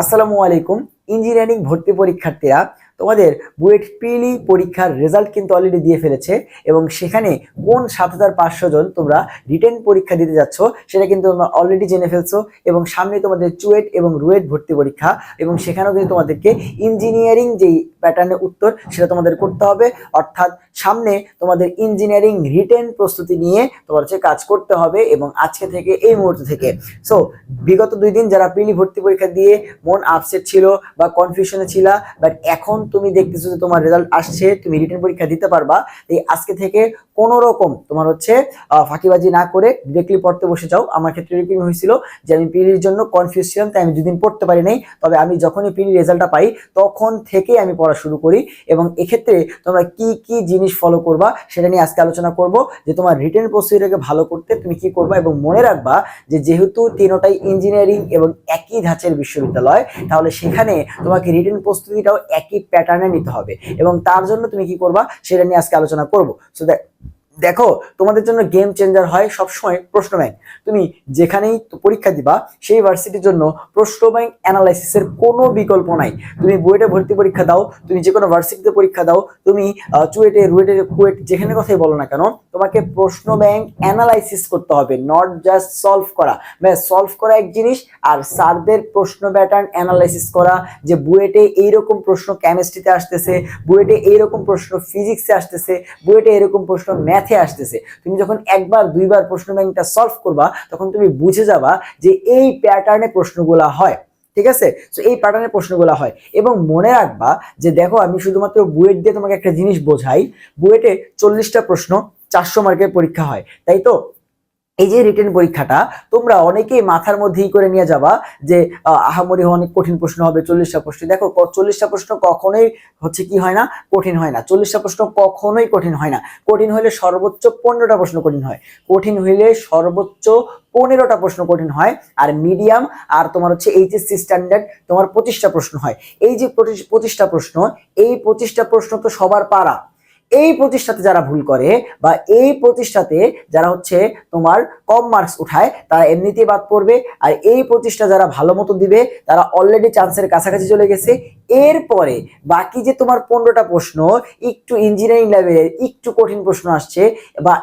আসসালামু আলাইকুম ইঞ্জিনিয়ারিং ভর্তি পরীক্ষার্থীরা। তোমাদের বুয়েট পিলি পরীক্ষার রেজাল্ট কিন্তু অলরেডি দিয়ে ফেলেছে এবং সেখানে কোন সাত হাজার পাঁচশো জন তোমরা রিটেন পরীক্ষা দিতে যাচ্ছ সেটা কিন্তু তোমরা অলরেডি জেনে ফেলছো এবং সামনে তোমাদের চুয়েট এবং রুয়েট ভর্তি পরীক্ষা এবং সেখানেও কিন্তু তোমাদেরকে ইঞ্জিনিয়ারিং যেই প্যাটার্নের উত্তর সেটা তোমাদের করতে হবে। অর্থাৎ সামনে তোমাদের ইঞ্জিনিয়ারিং রিটেন প্রস্তুতি নিয়ে তোমার হচ্ছে কাজ করতে হবে এবং আজকে থেকে এই মুহূর্ত থেকে। সো বিগত দুই দিন যারা পিলি ভর্তি পরীক্ষা দিয়ে মন আপসেট ছিল বা কনফিউশনে ছিল বাট এখন তুমি দেখতেছো যে তোমার রেজাল্ট আসছে, তুমি রিটার্ন পরীক্ষা দিতে পারবা। এই আজকে থেকে কোনো রকম তোমার হচ্ছে ফাঁকিবাজি না করে ডিরেক্টলি পড়তে বসে যাও। আমার ক্ষেত্রে এরকম হয়েছিল যে আমি পিডির জন্য কনফিউজ ছিলাম, তাই আমি দুদিন পড়তে পারি নাই। তবে আমি যখনই পিলি রেজাল্টটা পাই, তখন থেকে আমি পড়া শুরু করি এবং এক্ষেত্রে তোমরা কি কি জিনিস ফলো করবা সেটা নিয়ে আজকে আলোচনা করব যে তোমার রিটার্ন প্রস্তুতিটাকে ভালো করতে তুমি কি করবা এবং মনে রাখবা যে যেহেতু তিনোটাই ইঞ্জিনিয়ারিং এবং একই ধাঁচের বিশ্ববিদ্যালয়, তাহলে সেখানে তোমাকে রিটেন প্রস্তুতিটাও একই প্যাটার্নে নিতে হবে। এবং তার জন্য তুমি কি করবা? সেটা নিয়ে আজকে আলোচনা করব। সো দেখো, তোমাদের জন্য গেম চেঞ্জার হয় সবসময় প্রশ্ন ব্যাংক তুমি যেখানেই পরীক্ষা দিবা, সেই ভার্সিটির জন্য প্রশ্ন ব্যাংক অ্যানালাইসিসের কোনো বিকল্প নাই। তুমি বুয়েটে ভর্তি পরীক্ষা দাও, তুমি যে কোনো ভার্সিটিতে পরীক্ষা দাও, তুমি চুয়েটে, রুয়েটে, কুয়েট, যেখানে কথাই বলো না কেন, তোমাকে প্রশ্ন ব্যাংক অ্যানালাইসিস করতে হবে নট জাস্ট সলভ করা। ব্যাস সলভ করা এক জিনিস, আর স্যারদের প্রশ্ন প্যাটার্ন অ্যানালাইসিস করা, যে বুয়েটে এইরকম প্রশ্ন কেমিস্ট্রিতে আসতেছে, বুয়েটে এইরকম প্রশ্ন ফিজিক্সে আসতেছে, বুয়েটে এরকম প্রশ্ন ম্যাথে আসতেছে। তুমি যখন একবার, দুইবার প্রশ্ন ব্যাংকটা সলভ করবা, তখন তুমি বুঝে যাবা যে এই প্যাটার্নে প্রশ্নগুলা হয়। ঠিক আছে? তো এই প্যাটার্নের প্রশ্নগুলো হয়। এবং মনে রাখবা যে দেখো, আমি শুধুমাত্র বুয়েট দিয়ে তোমাকে একটা জিনিস বোঝাই। বুয়েটে চল্লিশটা প্রশ্ন, চারশো মার্কের পরীক্ষা হয়। তাই তো? এই যে রিটেন পরীক্ষাটা তোমরা অনেকেই মাথার মধ্যেই করে নিয়ে যাবা যে আহ, আহামরি অনেক কঠিন প্রশ্ন হবে চল্লিশটা প্রশ্ন। দেখো চল্লিশটা প্রশ্ন কখনোই হচ্ছে কি হয় না? কঠিন হয় না। চল্লিশটা প্রশ্ন কখনোই কঠিন হয় না। কঠিন হলে সর্বোচ্চ পনেরোটা প্রশ্ন কঠিন হয়। কঠিন হইলে সর্বোচ্চ পনেরোটা প্রশ্ন কঠিন হয়। আর মিডিয়াম আর তোমার হচ্ছে এইচএসসি স্ট্যান্ডার্ড তোমার পঁচিশটা প্রশ্ন হয়। এই যে পঁচিশ- পঁচিশটা প্রশ্ন এই পঁচিশটা প্রশ্ন তো সবার পারা। এই প্রতিষ্ঠাতে যারা ভুল করে বা এই প্রতিষ্ঠাতে যারা হচ্ছে তোমার কম মার্কস উঠায়, তারা এমনিতেই বাদ পড়বে। আর এই প্রতিষ্ঠা যারা ভালো মতো দিবে, তারা অলরেডি চান্সের কাছাকাছি চলে গেছে। এরপরে বাকি যে তোমার পনেরোটা প্রশ্ন, একটু ইঞ্জিনিয়ারিং লেভেলের একটু কঠিন প্রশ্ন আসছে বা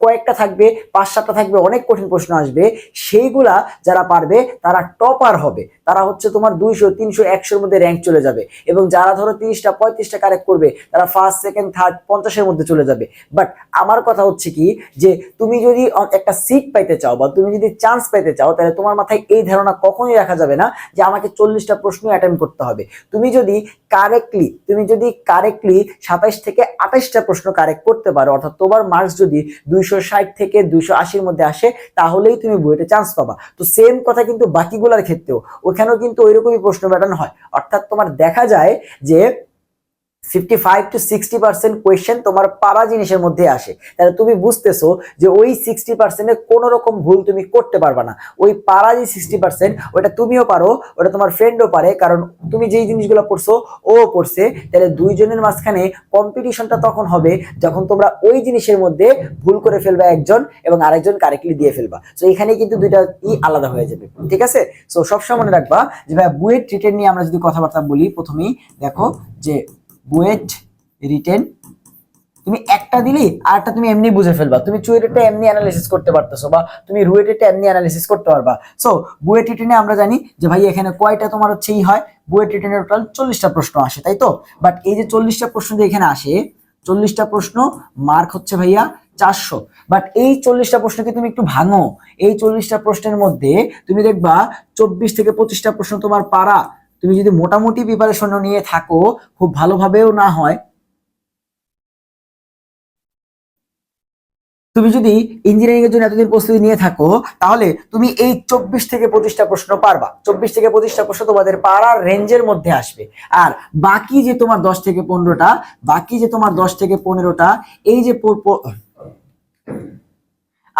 কয়েকটা থাকবে, পাঁচ সাতটা থাকবে, অনেক কঠিন প্রশ্ন আসবে। সেইগুলা যারা পারবে, তারা টপার হবে। তারা হচ্ছে তোমার দুইশো, তিনশো, একশোর মধ্যে র্যাঙ্ক চলে যাবে। এবং যারা ধরো তিরিশটা, পঁয়ত্রিশটা কারেক্ট করবে, তারা ফার্স্ট সেকেন্ড থার্ড পঞ্চাশের মধ্যে চলে যাবে। বাট আমার কথা হচ্ছে কি, যে তুমি যদি একটা সিট পাইতে চাও বা তুমি যদি চান্স পাইতে চাও, তাহলে তোমার মাথায় এই ধারণা কখনোই রাখা যাবে না যে আমাকে চল্লিশটা প্রশ্ন অ্যাটেন্ড করতে হবে। তুমি যদি কারেক্টলি তুমি যদি কারেক্টলি সাতাইশ থেকে আঠাইশটা প্রশ্ন কারেক্ট করতে পারো, অর্থাৎ তোমার মার্কস যদি দুইশো ষাট থেকে দুইশো আশির মধ্যে আসে, তাহলেই তুমি বইটা চান্স পাবা। তো সেম কথা কিন্তু বাকিগুলোর ক্ষেত্রেও, ওখানেও কিন্তু ওইরকমই প্রশ্ন প্যাটার্ন হয়। অর্থাৎ তোমার দেখা যায় যে fifty five to sixty percent question তোমার পারা জিনিসের মধ্যে আসে। তাহলে তুমি বুঝতেছো যে ওই সিক্সটি পার্সেন্টে কোনো রকম ভুল তুমি করতে পারবা না। ওই পারা যে সিক্সটি পার্সেন্ট ওটা তুমিও পারো, ওটা তোমার ফ্রেন্ডও পারে, কারণ তুমি যেই জিনিসগুলো পড়ছো, ও পড়ছে। তাহলে দুইজনের মাঝখানে কম্পিটিশনটা তখন হবে যখন তোমরা ওই জিনিসের মধ্যে ভুল করে ফেলবা একজন এবং আরেকজন কারেক্টলি দিয়ে ফেলবা। তো এখানে কিন্তু দুইটা ই আলাদা হয়ে যাবে। ঠিক আছে? সো সবসময় মনে রাখবা যে ভাই বুয়েট রিটেন নিয়ে আমরা যদি কথাবার্তা বলি, প্রথমেই দেখো যে বুয়েট রিটেন। তুমি একটা দিলি আর একটা তুমি এমনি বুঝে ফেলবা। তুমি চুয়েটেটা এমনি অ্যানালিসিস করতে পারতেছো বা তুমি রুয়েটেটা এমনি অ্যানালিসিস করতে পারবা। সো বুয়েট রিটেনে আমরা জানি যে ভাই, এখানে কয়টা তোমার হচ্ছে ই হয়? বুয়েট রিটেনে টোটাল চল্লিশটা প্রশ্ন আসে, তাই তো? বাট এই যে চল্লিশটা প্রশ্ন যে এখানে আসে, চল্লিশটা প্রশ্ন মার্ক হচ্ছে ভাইয়া চারশো। বাট এই চল্লিশটা প্রশ্নকে তুমি একটু ভাঙো। এই চল্লিশটা প্রশ্নের মধ্যে তুমি দেখবা, চব্বিশ থেকে পঁচিশটা প্রশ্ন তোমার পারা তুমি যদি মোটামুটি প্রিপারেশন নিয়ে থাকো, খুব ভালোভাবেও না হয়, তুমি যদি ইঞ্জিনিয়ারিং এর জন্য এতদিন প্রস্তুতি নিয়ে থাকো, তাহলে তুমি এই চব্বিশ থেকে পঁচিশটা প্রশ্ন পারবা। চব্বিশ থেকে পঁচিশটা প্রশ্ন তোমাদের পারার রেঞ্জের মধ্যে আসবে। আর বাকি যে তোমার দশ থেকে পনেরোটা, বাকি যে তোমার দশ থেকে পনেরোটা, এই যে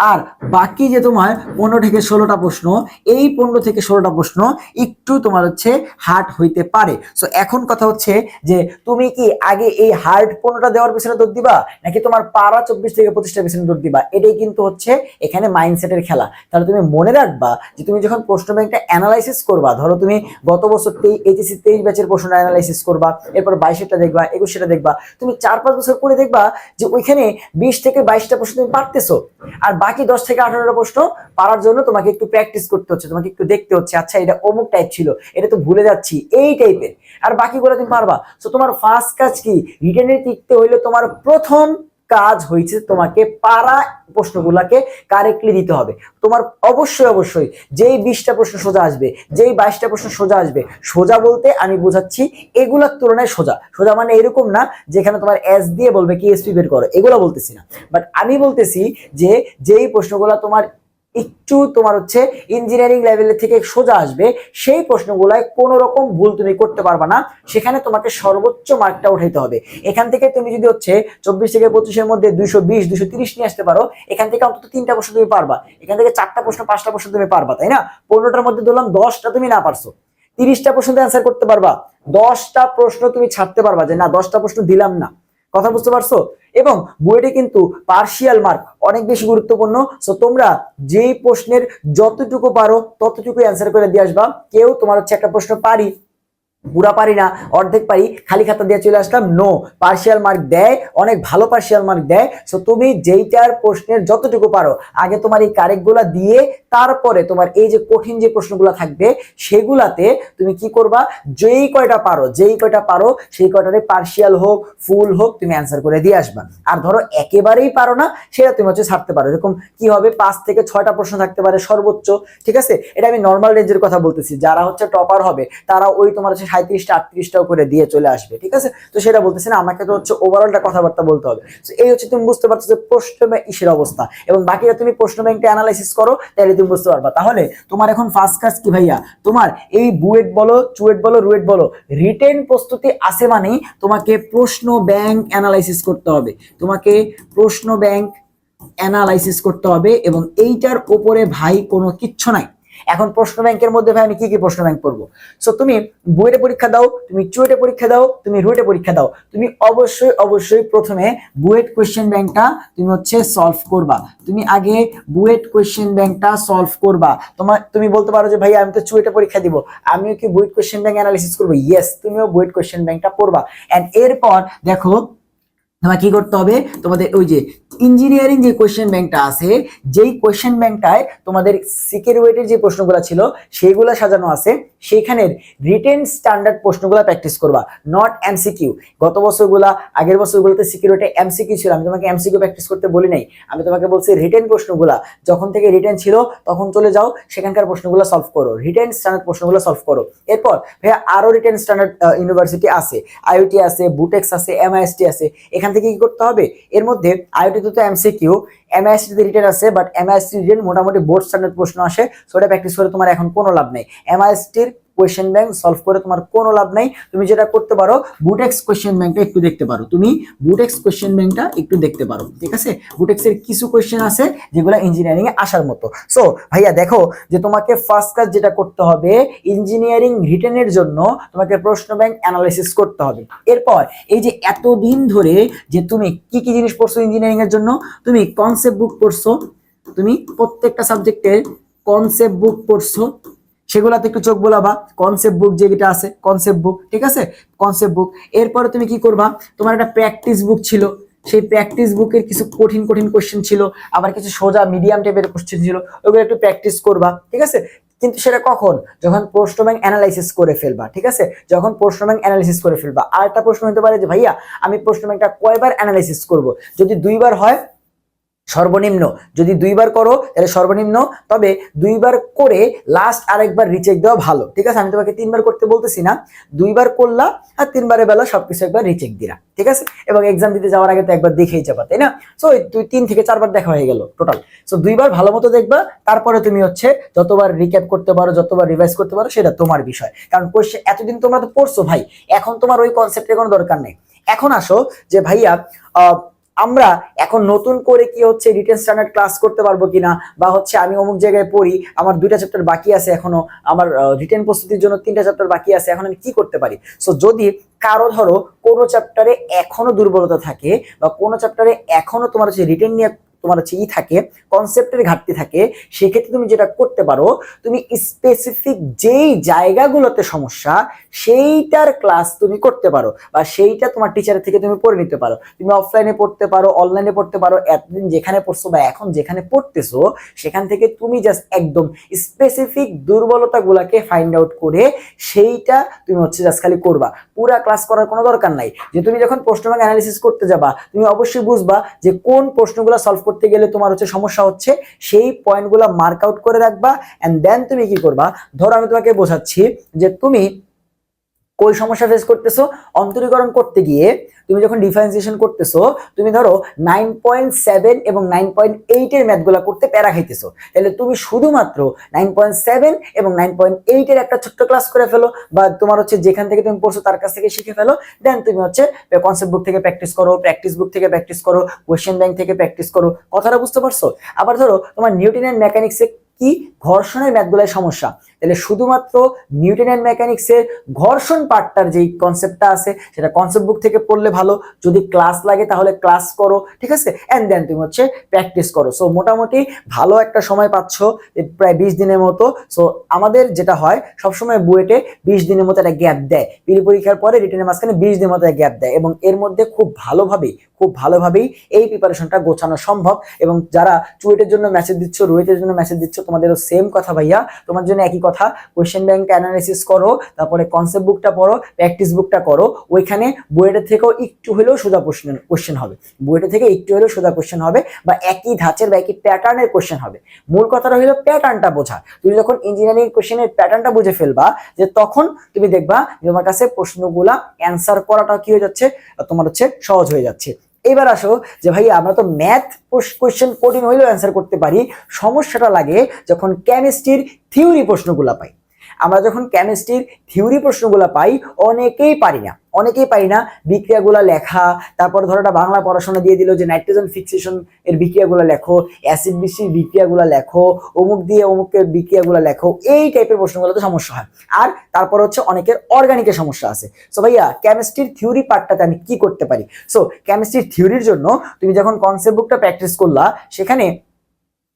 আর বাকি যে তোমার পনেরো থেকে ষোলোটা প্রশ্ন, এই পনেরো থেকে ষোলোটা প্রশ্ন একটু তোমার হচ্ছে হার্ড হইতে পারে। সো এখন কথা হচ্ছে যে তুমি কি আগে এই হার্ড পনেরোটা দেওয়ার পিছনে দৌড় দিবা, নাকি তোমার পাড়া চব্বিশ থেকে পঁচিশটা পিছনে দৌড় দিবা? এটাই কিন্তু হচ্ছে এখানে মাইন্ডসেটের খেলা। তাহলে তুমি মনে রাখবা যে তুমি যখন প্রশ্ন ব্যাংকটা অ্যানালাইসিস করবা, ধরো তুমি গত বছর তেই, এইচএসসি তেইশ ব্যাচের প্রশ্নটা অ্যানালাইসিস করবা, এরপর বাইশেরটা দেখবা, একুশেটা দেখবা, তুমি চার পাঁচ বছর পরে দেখবা যে ওইখানে বিশ থেকে বাইশটা প্রশ্ন তুমি পারতেছো। আর বাকি দশ থেকে আঠারোটা প্রশ্ন পারার জন্য তোমাকে একটু প্র্যাকটিস করতে হচ্ছে, তোমাকে একটু দেখতে হচ্ছে আচ্ছা এটা অমুক টাইপ ছিল, এটা তো ভুলে যাচ্ছি, এই টাইপের আর বাকিগুলো তুমি পারবা। তো তোমার ফার্স্ট কাজ কি? রিটেনে টিকতে হইলে তোমার প্রথম কাজ হয়েছে তোমাকে পারা প্রশ্নগুলাকে কারেক্টলি দিতে হবে। তোমার অবশ্যই অবশ্যই যেই বিশটা প্রশ্ন সোজা আসবে, যেই বাইশটা প্রশ্ন সোজা আসবে, সোজা বলতে আমি বোঝাচ্ছি এগুলার তুলনায় সোজা। সোজা মানে এরকম না যেখানে তোমার এস দিয়ে বলবে কি এসপি বের করো, এগুলো বলতেছি না। বাট আমি বলতেছি যে যেই প্রশ্নগুলো তোমার একটু তোমার হচ্ছে ইঞ্জিনিয়ারিং লেভেলের থেকে সোজা আসবে, সেই প্রশ্নগুলায় কোনো রকম ভুল তুমি করতে পারবে না। সেখানে তোমাকে সর্বোচ্চ মার্কটা উঠাইতে হবে। এখান থেকে তুমি যদি হচ্ছে চব্বিশ থেকে পঁচিশের মধ্যে দুইশো বিশ, দুইশো তিরিশ নিয়ে আসতে পারো, এখান থেকে অন্তত তিনটা প্রশ্ন তুমি পারবা। এখান থেকে চারটা প্রশ্ন, পাঁচটা প্রশ্ন তুমি পারবা, তাই না? পনেরোটার মধ্যে ধরলাম দশটা তুমি না পারছ। তিরিশটা প্রশ্ন অ্যান্সার করতে পারবা। দশটা প্রশ্ন তুমি ছাড়তে পারবা যে, না, দশটা প্রশ্ন দিলাম না। কথা বুঝতে পারছ? এবং বইটি কিন্তু পার্সিয়াল মার্ক অনেক বেশি গুরুত্বপূর্ণ। সো তোমরা যেই প্রশ্নের যতটুকু পারো ততটুকু অ্যান্সার করে দিয়ে আসবা। কেউ তোমার হচ্ছে একটা প্রশ্ন পারি। পুরা পারি না, অর্ধেক পারি, খালি খাতা দিয়ে চলে আসলাম নো পার্শিয়াল মার্ক দেয়, অনেক ভালো পার্শিয়াল মার্ক দেয় সো তুমি যেইটার প্রশ্নের যতটুকু পারো, আগে তোমার এই কারেক্টগুলা দিয়ে, তারপরে তোমার এই যে কঠিন যে প্রশ্নগুলো থাকবে, সেগুলাতে তুমি কি করবা, যেই কয়টা পারো, যেই কয়টা পারো, সেই কয়টারে পার্শিয়াল হোক ফুল হোক, তুমি অ্যান্সার করে দিয়ে আসবা। আর ধরো একেবারেই পারো না, সেটা তুমি হচ্ছে ছাড়তে পারো। এরকম কি হবে, পাঁচ থেকে ছয়টা প্রশ্ন থাকতে পারে সর্বোচ্চ, ঠিক আছে? এটা আমি নর্মাল রেঞ্জের কথা বলতেছি, যারা হচ্ছে টপার হবে, তারা ওই তোমার হচ্ছে সাঁত্রিশটা আটত্রিশটাও করে দিয়ে চলে আসবে, ঠিক আছে? তো সেটা বলতেছি না, আমাকে তো হচ্ছে ওভারঅলটা কথাবার্তা বলতে হবে। এই হচ্ছে তুমি বুঝতে পারছ যে প্রশ্ন ইসের অবস্থা এবং বাকিটা তুমি প্রশ্ন ব্যাংকটা অ্যানালাইসিস করো, তাহলে তুমি বুঝতে পারবা। তাহলে তোমার এখন ফার্স্ট কাজ কি ভাইয়া? তোমার এই বুয়েট বলো, চুয়েট বলো, রুয়েট বলো রিটেন প্রস্তুতি আছে মানেই তোমাকে প্রশ্ন ব্যাংক অ্যানালাইসিস করতে হবে। তোমাকে প্রশ্ন ব্যাংক অ্যানালাইসিস করতে হবে এবং এইটার উপরে ভাই কোনো কিচ্ছু নাই। এখন প্রশ্ন ব্যাংকের মধ্যে ভাই আমি কি কি প্রশ্ন ব্যাংক করব সো তুমি বুয়েটে পরীক্ষা দাও, তুমি চুয়েটে পরীক্ষা দাও, তুমি রুয়েটে পরীক্ষা দাও। তুমি অবশ্যই অবশ্যই প্রথমে বুয়েট কোয়েশ্চেন ব্যাংকটা তুমি হচ্ছে সলভ করবা। তুমি আগে বুয়েট কোয়েশ্চেন ব্যাংকটা সলভ করবা। তোমার, তুমি বলতে পারো যে, ভাই, আমি তো চুয়েটে পরীক্ষা দিব। আমিও কি বুয়েট কোয়েশ্চেন ব্যাংক অ্যানালিসিস করব? ইয়েস তুমিও বুয়েট কোয়েশ্চেন ব্যাংকটা পড়বা। এন্ড এরপর দেখো তোমার কি করতে হবে? তোমাদের ওই যে ইঞ্জিনিয়ারিং যে কোয়েশ্চেন ব্যাংকটা আছে, যেই কোয়েশ্চেন ব্যাংকটায় তোমাদের সিকিউরিটির যে প্রশ্নগুলো ছিল, সেইগুলো সাজানো আছে। সেইখানের রিটেন স্ট্যান্ডার্ড প্রশ্নগুলো প্র্যাকটিস করবা নট এমসিকিউ গত বছরগুলা, আগের বছরগুলোতে সিকিউরিটি এমসিকিউ ছিল, আমি তোমাকে এমসিকিউ প্র্যাকটিস করতে বলি নাই। আমি তোমাকে বলছি রিটেন প্রশ্নগুলা, যখন থেকে রিটেন ছিল, তখন চলে যাও, সেখানকার প্রশ্নগুলো সলভ করো। রিটেন স্ট্যান্ডার্ড প্রশ্নগুলো সলভ করো। এরপর, ভাইয়া আরও রিটেন স্ট্যান্ডার্ড ইউনিভার্সিটি আছে আইওটি আছে বুটেক্স আছে এমআইএসটি আছে, এখান থেকে কি করতে হবে? এর মধ্যে আইওটি তো এমসিকিউ এমআইএসটি তে রিটেন আছে বাট এমআইএসটি রিটেন মোটামুটি বোর্ড স্ট্যান্ডার্ড প্রশ্ন আসে সো ওটা প্র্যাকটিস করে তোমার এখন কোনো লাভ নেই। এমআইএসটির কোয়েশ্চেন ব্যাংক সলভ করে তোমার কোনো লাভ নাই। তুমি যেটা করতে পারো বুটেক্স কোয়েশ্চেন ব্যাংকটা একটু দেখতে পারো। তুমি বুটেক্স কোয়েশ্চেন ব্যাংকটা একটু দেখতে পারো, ঠিক আছে? বুটেক্স এর কিছু কোয়েশ্চেন আছে যেগুলো ইঞ্জিনিয়ারিং এ আসার মতো। সো ভাইয়া দেখো যে তোমাকে ফার্স্ট কাজ যেটা করতে হবে ইঞ্জিনিয়ারিং রিটেনের জন্য তোমাকে প্রশ্ন ব্যাংক অ্যানালাইসিস করতে হবে। এরপর এই যে এতদিন ধরে যে তুমি কি কি জিনিস পড়ছো ইঞ্জিনিয়ারিং এর জন্য? তুমি কনসেপ্ট বুক পড়ছো, তুমি প্রত্যেকটা সাবজেক্টের কনসেপ্ট বুক পড়ছো সেগুলাতে একটু চোখ বোলাবা। কনসেপ্ট বুক যেটা আছে কনসেপ্ট বুক ঠিক আছে? কনসেপ্ট বুক এরপরে তুমি কি করবা? তোমার একটা প্র্যাকটিস বুক ছিল। সেই প্র্যাকটিস বুকের কিছু কঠিন কঠিন কোশ্চেন ছিল। আবার কিছু সোজা মিডিয়াম টাইপের কোশ্চেন ছিল। ওগুলো একটু প্র্যাকটিস করবা, ঠিক আছে? কিন্তু সেটা কখন? যখন প্রশ্ন ব্যাংক অ্যানালাইসিস করে ফেলবা, ঠিক আছে? যখন প্রশ্ন ব্যাংক অ্যানালাইসিস করে ফেলবা। আর একটা প্রশ্ন হতে পারে যে, ভাইয়া, আমি প্রশ্ন ব্যাংকটা কয়বার অ্যানালাইসিস করব? যদি দুইবার হয় সর্বনিম্ন। যদি দুইবার করো তাহলে সর্বনিম্ন তবে দুইবার করে লাস্ট আরেকবার রিচেক দেওয়া ভালো। ঠিক আছে? আমি তোমাকে তিনবার করতে বলতেছি না। দুইবার করলা আর তিনবারের বেলা সবকিছু একবার রিচেক দিলা। ঠিক আছে? এবং এক্সাম দিতে যাওয়ার আগে তো একবার দেখেই যাবা তাই না? সো দুই তিন থেকে চারবার দেখা হয়ে গেল টোটাল সো দুইবার ভালো মতো দেখবা তারপরে তুমি হচ্ছে যতবার রিক্যাপ করতে পারো যতবার রিভাইজ করতে পারো সেটা তোমার বিষয়। কারণ কোশ্চেন এতদিন তোমরা তো পড়ছো ভাই এখন তোমার ওই কনসেপ্টের কোনো দরকার নেই। এখন আসো যে ভাইয়া আহ, আমরা এখন নতুন করে কি হচ্ছে রিটেন স্ট্যান্ডার্ড ক্লাস করতে পারব কিনা বা হচ্ছে আমি অমুক জায়গায় পড়ি, আমার দুইটা চ্যাপ্টার বাকি আছে এখনও, আমার রিটেন প্রস্তুতির জন্য তিনটা চ্যাপ্টার বাকি আছে, এখন আমি কি করতে পারি? সো যদি কারও ধরো কোনো চ্যাপ্টারে এখনও দুর্বলতা থাকে বা কোনো চ্যাপ্টারে এখনও তোমার হচ্ছে রিটেন নিয়ে তোমার হচ্ছে ই থাকে কনসেপ্টের ঘাটতি থাকে, সেক্ষেত্রে তুমি যেটা করতে পারো, তুমি স্পেসিফিক যেই জায়গাগুলোতে সমস্যা, সেইটার ক্লাস তুমি করতে পারো বা সেইটা তোমার টিচারের থেকে তুমি পড়ে নিতে পারো। তুমি অফলাইনে পড়তে পারো অনলাইনে পড়তে পারো, এতদিন যেখানে পড়ছো বা এখন যেখানে পড়তেছো, সেখান থেকে তুমি জাস্ট একদম স্পেসিফিক দুর্বলতাগুলোকে ফাইন্ড আউট করে সেইটা তুমি হচ্ছে জাস্ট খালি করবা। পুরা ক্লাস করার কোনো দরকার নাই। যে তুমি যখন প্রশ্ন অ্যানালিসিস করতে যাবা, তুমি অবশ্যই বুঝবা যে কোন প্রশ্নগুলো সলভ করতে গেলে তোমার হচ্ছে সমস্যা হচ্ছে, সেই পয়েন্টগুলো মার্ক আউট করে রাখবা অ্যান্ড দেন তুমি কি করবা? ধরো আমি তোমাকে বোঝাচ্ছি যে তুমি কই সমস্যা ফেস করতেছো? অন্তরীকরণ করতে গিয়ে তুমি যখন ডিফারেন্সিয়েশন করতেছো, তুমি ধরো নাইন পয়েন্ট সেভেন এবং নাইন পয়েন্ট এইটের ম্যাথগুলো করতে প্যারা খাইতেছো। তাহলে তুমি শুধুমাত্র নাইন পয়েন্ট সেভেন এবং নাইন পয়েন্ট এইটের একটা ছোট্ট ক্লাস করে ফেলো বা তোমার হচ্ছে যেখান থেকে তুমি পড়ছো তার কাছ থেকে শিখে ফেলো। দেন তুমি হচ্ছে কনসেপ্ট বুক থেকে প্র্যাকটিস করো প্র্যাকটিস বুক থেকে প্র্যাকটিস করো কোয়েশ্চেন ব্যাংক থেকে প্র্যাকটিস করো। কথাটা বুঝতে পারছ? আবার ধরো তোমার নিউটন অ্যান্ড মেকানিক্সে কি ঘর্ষণের ম্যাথগুলোয় সমস্যা? তাহলে শুধুমাত্র নিউটন অ্যান্ড মেকানিক্সের ঘর্ষণ পার্টটার যেই কনসেপ্টটা আছে, সেটা কনসেপ্ট বুক থেকে পড়লে ভালো। যদি ক্লাস লাগে তাহলে ক্লাস করো, ঠিক আছে? অ্যান্ড দেন তুমি হচ্ছে প্র্যাকটিস করো। সো মোটামুটি ভালো একটা সময় পাচ্ছ প্রায় বিশ দিনের মতো। সো আমাদের যেটা হয়, সবসময় বুয়েটে বিশ দিনের মতো একটা গ্যাপ দেয়। পিলি পরীক্ষার পরে রিটেনের মাঝখানে বিশ দিনের মতো গ্যাপ দেয়। এবং এর মধ্যে খুব ভালোভাবেই খুব ভালোভাবেই এই প্রিপারেশনটা গোছানো সম্ভব। এবং যারা চুয়েটের জন্য মেসেজ দিচ্ছ, রুয়েটের জন্য মেসেজ দিচ্ছ, তোমাদেরও সেম কথা ভাইয়া। তোমার জন্য একই কথা। কোয়েশ্চেন ব্যাংক অ্যানালিসিস করো, তারপরে কনসেপ্ট বুকটা পড়ো প্র্যাকটিস বুকটা করো। ওইখানে বুয়েটের থেকেও একটু হলেও সোজা কোশ্চেন কোশ্চেন হবে। বুয়েটের থেকে একটু হলেও সোজা কোশ্চেন হবে বা একই ধাঁচের বা একই প্যাটার্নের কোশ্চেন হবে। মূল কথাটা হলো প্যাটার্নটা বোঝা। তুমি যখন ইঞ্জিনিয়ারিং কোশ্চেনের প্যাটার্নটা বুঝে ফেলবা, যে তখন তুমি দেখবা তোমার কাছে প্রশ্নগুলা অ্যান্সার করাটা কি হয়ে যাচ্ছে? তোমার হচ্ছে সহজ হয়ে যাচ্ছে। এবার আসো যে ভাই আমরা তো ম্যাথ কোয়েশ্চেন কঠিন হইলেও অ্যান্সার করতে পারি। সমস্যাটা লাগে যখন কেমিস্ট্রির থিওরি প্রশ্নগুলো পাই। আমরা যখন কেমিস্ট্রির থিওরি প্রশ্নগুলো পাই, অনেকেই পারি না। অনেকেই পারি না বিক্রিয়াগুলো লেখা, তারপর ধরো একটা বাংলা পড়াশোনা দিয়ে দিল যে নাইট্রোজেন ফিক্সেশন এর বিক্রিয়াগুলো লেখো অ্যাসিড বৃষ্টির বিক্রিয়াগুলো লেখো, অমুক দিয়ে অমুকের বিক্রিয়াগুলো লেখো, এই টাইপের প্রশ্নগুলোতে সমস্যা হয়। আর তারপর হচ্ছে অনেকের অর্গানিকের সমস্যা আছে। সো ভাইয়া কেমিস্ট্রির থিওরি পার্টটাতে আমি কি করতে পারি? সো কেমিস্ট্রির থিওরির জন্য তুমি যখন কনসেপ্ট বুকটা প্র্যাকটিস করলা, সেখানে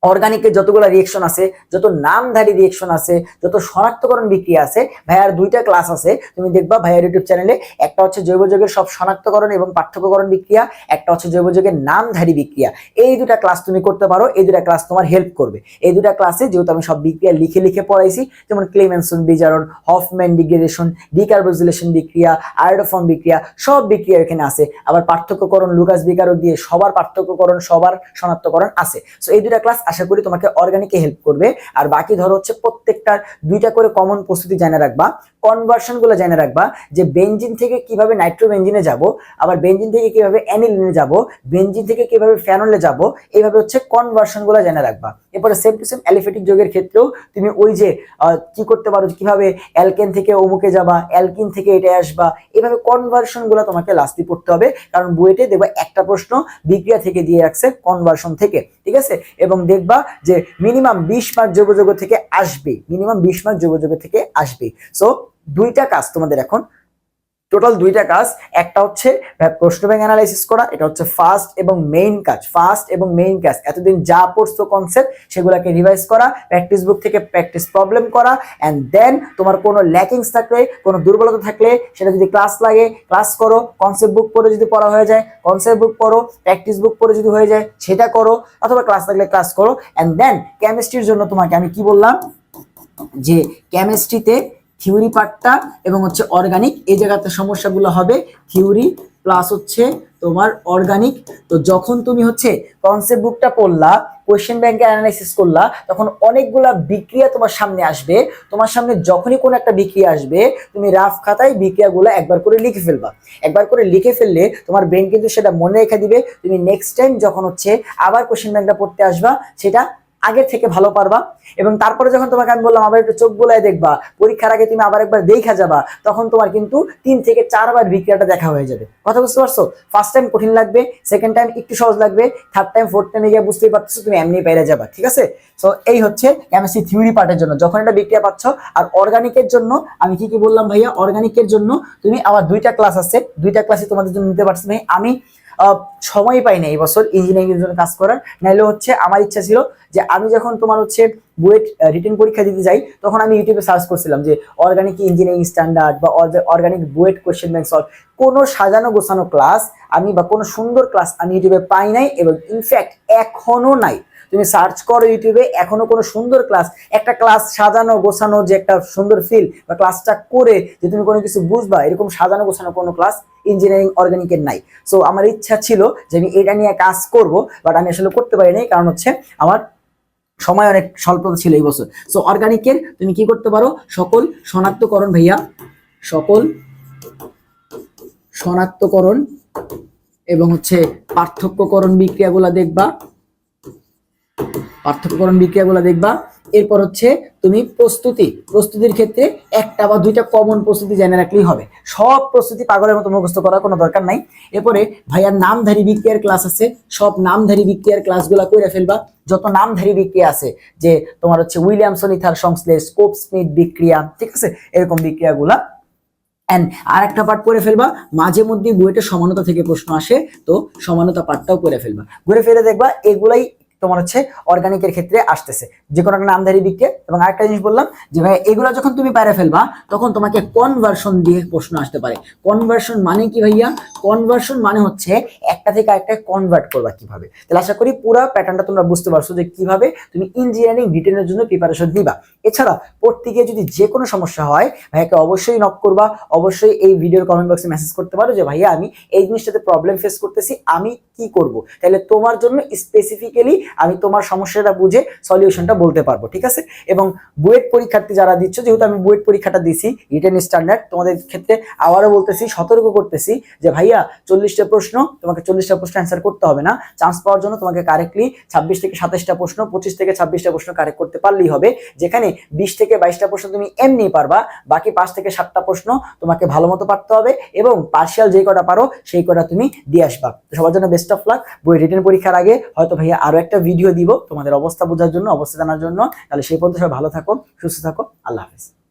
অর্গানিকের যতগুলো রিয়েকশন আছে, যত নামধারী রিয়েকশন আছে, যত শনাক্তকরণ বিক্রিয়া আছে, ভাইয়ার দুইটা ক্লাস আছে। তুমি দেখবা ভাইয়ার ইউটিউব চ্যানেলে একটা হচ্ছে জৈব যৌগের সব শনাক্তকরণ এবং পার্থক্যকরণ বিক্রিয়া, একটা হচ্ছে জৈব যৌগের নামধারী বিক্রিয়া। এই দুটা ক্লাস তুমি করতে পারো, এই দুটা ক্লাস তোমার হেল্প করবে। এই দুটা ক্লাসে যেহেতু আমি সব বিক্রিয়া লিখে লিখে পড়াইছি, যেমন ক্লেমেনসন বিজারণ হফম্যান ডিগ্রেডেশন ডিকার্বোজিলেশন বিক্রিয়া আয়োডোফর্ম বিক্রিয়া, সব বিক্রিয়া এখানে আছে। আবার পার্থক্যকরণ লুকাস বিকারক দিয়ে সবার পার্থক্যকরণ, সবার শনাক্তকরণ আছে। সো এই দুটা ক্লাস আশা করি তোমাকে অর্গানিকে হেল্প করবে। আর বাকি ধরো হচ্ছে প্রত্যেকটার দুইটা করে কমন প্রস্তুতি জানা রাখবা। কনভার্সনগুলো জেনে রাখবা যে বেঞ্জিন থেকে কীভাবে নাইট্রো বেঞ্জিনে যাব, আবার বেঞ্জিন থেকে কীভাবে অ্যানিলিনে যাব বেঞ্জিন থেকে কীভাবে ফ্যানলে যাব, এইভাবে হচ্ছে কনভার্সনগুলো জেনে রাখবা। এরপরে সেম টু সেম অ্যালিফেটিক যোগের ক্ষেত্রেও তুমি ওই যে কি করতে পারো কীভাবে অ্যালকেন থেকে অমুকে যাবা অ্যালকিন থেকে এটা আসবা এইভাবে কনভার্সনগুলো তোমাকে লাস্টে পড়তে হবে। কারণ বুয়েটে দেখবা একটা প্রশ্ন বিক্রিয়া থেকে দিয়ে রাখছে কনভার্সন থেকে, ঠিক আছে? এবং দেখবা যে মিনিমাম বিশ মার্ক যোগাযোগ থেকে আসবে মিনিমাম বিশ মার্ক যোগাযোগ থেকে আসবে। সো দুইটা কাজ তোমাদের এখন। টোটাল দুইটা কাজ, একটা হচ্ছে প্রশ্ন ব্যাংক অ্যানালাইসিস করা, এটা হচ্ছে ফার্স্ট এবং মেইন কাজ। ফার্স্ট এবং মেইন কাজ, এতদিন যা পড়ছো কনসেপ্ট সেগুলোকে রিভাইজ করা প্র্যাকটিস বুক থেকে প্র্যাকটিস প্রবলেম করা অ্যান্ড দেন তোমার কোনো ল্যাকিংস থাকলে, কোনো দুর্বলতা থাকলে, সেটা যদি ক্লাস লাগে ক্লাস করো কনসেপ্ট বুক পড়ে যদি পড়া হয়ে যায় কনসেপ্ট বুক পড়ো প্র্যাকটিস বুক পড়ে যদি হয়ে যায়, সেটা করো, অথবা ক্লাস লাগলে ক্লাস করো অ্যান্ড দেন কেমিস্ট্রির জন্য তোমাকে আমি কি বললাম? যে কেমিস্ট্রিতে থিওরি পার্টটা এবং হচ্ছে অর্গানিক, এই জায়গাতে সমস্যাগুলো হবে থিওরি প্লাস হচ্ছে তোমার অর্গানিক। তো যখন তুমি হচ্ছে কনসেপ্ট বুকটা পড়লা কোয়েশ্চেন ব্যাংকে অ্যানালাইসিস করলা, তখন অনেকগুলা বিক্রিয়া তোমার সামনে আসবে। তোমার সামনে যখনই কোনো একটা বিক্রিয়া আসবে, তুমি রাফ খাতায় বিক্রিয়াগুলো একবার করে লিখে ফেলবা। একবার করে লিখে ফেললে তোমার ব্রেন কিন্তু সেটা মনে রেখে দিবে। তুমি নেক্সট টাইম যখন হচ্ছে আবার কোয়েশ্চেন ব্যাংকটা পড়তে আসবা, সেটা আগের থেকে ভালো পারবা। এবং তারপরে যখন তোমাকে আমি বললাম, আবার একটু চোখ বোলায় দেখবা, পরীক্ষার আগে তুমি আবার একবার দেখা যাবা, তখন তোমার কিন্তু তিন থেকে চারবার বিক্রিয়াটা দেখা হয়ে যাবে। কথা বুঝতে পারছ? ফার্স্ট টাইম কঠিন লাগবে সেকেন্ড টাইম একটু সহজ লাগবে থার্ড টাইম ফোর্থ টাইমে গিয়ে বুঝতেই পারছ তুমি এমনি পেরে যাবা, ঠিক আছে? সো এই হচ্ছে কেমিস্ট্রি থিওরি পার্টের জন্য। যখন এটা বিক্রিয়া পাচ্ছ, আর অর্গানিকের জন্য, আমি কি কি বললাম ভাইয়া? অর্গানিকের জন্য তুমি আমার দুইটা ক্লাস আছে, দুইটা ক্লাসে তোমাদের জন্য নিতে পারছি ভাই। আমি সময় পাই না এই বছর ইঞ্জিনিয়ারিং জন্য কাজ করার। নাইলে হচ্ছে আমার ইচ্ছা ছিল যে আমি যখন তোমার হচ্ছে বুয়েট রিটেন পরীক্ষা দিতে যাই, তখন আমি ইউটিউবে সার্চ করছিলাম যে অর্গানিক ইঞ্জিনিয়ারিং স্ট্যান্ডার্ড বা organic BUET question bank solve কোনো সাজানো গোছানো ক্লাস আমি বা কোনো সুন্দর ক্লাস আমি ইউটিউবে পাই নাই এবং ইনফ্যাক্ট এখনও নাই। তুমি সার্চ করো ইউটিউবে এখনও কোনো সুন্দর ক্লাস একটা ক্লাস সাজানো গোছানো যে একটা সুন্দর ফিল বা ক্লাসটা করে যে তুমি কোনো কিছু বুঝবা, এরকম সাজানো গোছানো কোনো ক্লাস ইঞ্জিনিয়ারিং অর্গানিকের নাই। সো আমার ইচ্ছা ছিল যে আমি এটা নিয়ে কাজ করব বাট আমি আসলে করতে পারিনি, কারণ হচ্ছে আমার সময় অনেক স্বল্পতা ছিল এই বছর। সো অর্গানিকের তুমি কি করতে পারো? সকল শনাক্তকরণ ভাইয়া, সকল শনাক্তকরণ এবং হচ্ছে পার্থক্যকরণ বিক্রিয়াগুলো দেখবা। পার্থক্যকরণ বিক্রিয়াগুলো দেখবা। এরপর হচ্ছে তুমি প্রস্তুতি, প্রস্তুতির ক্ষেত্রে একটা বা দুইটা কমন প্রস্তুতি জেনে রাখলেই হবে। সব প্রস্তুতি পাগলের মতো মুখস্থ করার কোনো দরকার নাই। এরপরে ভাইয়ার নামধারী বিক্রিয়ার ক্লাস আছে। সব নামধারী বিক্রিয়ার ক্লাসগুলো করে ফেলবা। যত নামধারী বিক্রিয়া আছে, যে তোমার হচ্ছে উইলিয়ামসন, ইথার, সংশ্লেষ স্কোপ স্মিথ বিক্রিয়া, ঠিক আছে? এরকম বিক্রিয়াগুলা। অ্যান্ড আর একটা পার্ট করে ফেলবা। মাঝে মধ্যে বইটা সমানতা থেকে প্রশ্ন আসে, তো সমানতা পার্টটাও করে ফেলবা। ঘুরে ফেলে দেখবা, এগুলাই তোমার হচ্ছে অর্গানিকের ক্ষেত্রে আসতেছে। যে কোনো একটা নামধারী বিক্রিয়া এবং আরেকটা জিনিস বললাম যে ভাই, এগুলো যখন তুমি পারে ফেলবা, তখন তোমাকে কনভার্সন দিয়ে প্রশ্ন আসতে পারে। কনভার্সন মানে কি ভাইয়া? কনভার্সন মানে হচ্ছে একটা থেকে আরেকটা কনভার্ট করবা কীভাবে। তাহলে আশা করি পুরো প্যাটার্নটা তোমরা বুঝতে পারছ যে কীভাবে তুমি ইঞ্জিনিয়ারিং রিটেনের জন্য প্রিপারেশন দিবা এছাড়া পড়তে গিয়ে যদি যে কোনো সমস্যা হয়, ভাইয়াকে অবশ্যই নক করবা। অবশ্যই এই ভিডিওর কমেন্ট বক্সে মেসেজ করতে পারো যে, ভাইয়া, আমি এই জিনিসটাতে প্রবলেম ফেস করতেছি, আমি কি করব? তাহলে তোমার জন্য স্পেসিফিক্যালি আমি তোমার সমস্যাটা বুঝে সলিউশনটা বলতে পারব, ঠিক আছে? এবং বুয়েট পরীক্ষার্থী যারা দিচ্ছ, যেহেতু আমি বুয়েট পরীক্ষাটা দিছি রিটেন স্ট্যান্ডার্ড তোমাদের ক্ষেত্রে আবারও বলতেছি, সতর্ক করতেছি যে ভাইয়া, চল্লিশটা প্রশ্ন, তোমাকে চল্লিশটা প্রশ্ন অ্যান্সার করতে হবে না। চান্স পাওয়ার জন্য তোমাকে কারেক্টলি ছাব্বিশ থেকে সাতাশটা প্রশ্ন, পঁচিশ থেকে ছাব্বিশটা প্রশ্ন কারেক্ট করতে পারলেই হবে। যেখানে বিশ থেকে বাইশটা প্রশ্ন তুমি এমনি পারবা, বাকি পাঁচ থেকে সাতটা প্রশ্ন তোমাকে ভালো মতো পারতে হবে এবং পার্শিয়াল যে কটা পারো, সেই কটা তুমি দিয়ে আসবা। সবার জন্য বেস্ট অফ লাক বই রিটেন পরীক্ষার আগে হয়তো ভাইয়া আরও একটা ভিডিও দিব তোমাদের অবস্থা বোঝার জন্য, অবস্থা জানার জন্য। তাহলে সেই পর্যন্ত সবাই ভালো থাকো, সুস্থ থাকো। আল্লাহ হাফেজ।